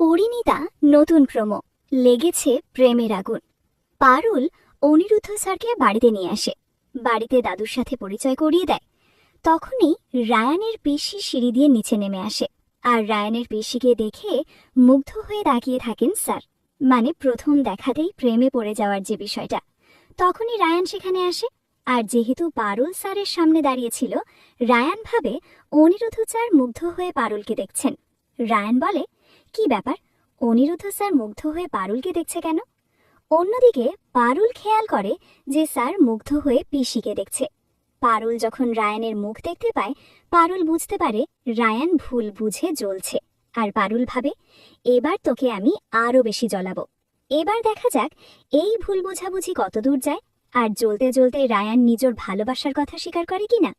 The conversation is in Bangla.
পরিণীতা নতুন প্রমো। লেগেছে প্রেমের আগুন। পারুল অনিরুদ্ধ স্যারকে বাড়িতে নিয়ে আসে। বাড়িতে দাদুর সাথে পরিচয় করিয়ে দেয়। তখনই রায়ানের পিসি সিঁড়ি দিয়ে নিচে নেমে আসে আর রায়ানের পিসিকে দেখে মুগ্ধ হয়ে তাকিয়ে থাকেন স্যার। মানে প্রথম দেখাতেই প্রেমে পড়ে যাওয়ার যে বিষয়টা। তখনই রায়ান সেখানে আসে আর যেহেতু পারুল স্যারের সামনে দাঁড়িয়েছিল রায়ান ভাবে অনিরুদ্ধ স্যার মুগ্ধ হয়ে পারুলকে দেখছেন। রায়ান বলে কি ব্যাপার? অনিরুদ্ধ স্যার মুগ্ধ হয়ে পারুলকে দেখছে কেন? অন্যদিকে পারুল খেয়াল করে যে স্যার মুগ্ধ হয়ে পিসিকে দেখছে। পারুল যখন রায়ানের মুখ দেখতে পায়, পারুল বুঝতে পারে রায়ান ভুল বুঝে জ্বলছে। আর পারুল ভাবে, এবার তোকে আমি আরও বেশি জ্বলাবো। এবার দেখা যাক এই ভুল বোঝাবুঝি কতদূর যায়, আর জ্বলতে জ্বলতে রায়ান নিজের ভালোবাসার কথা স্বীকার করে কিনা।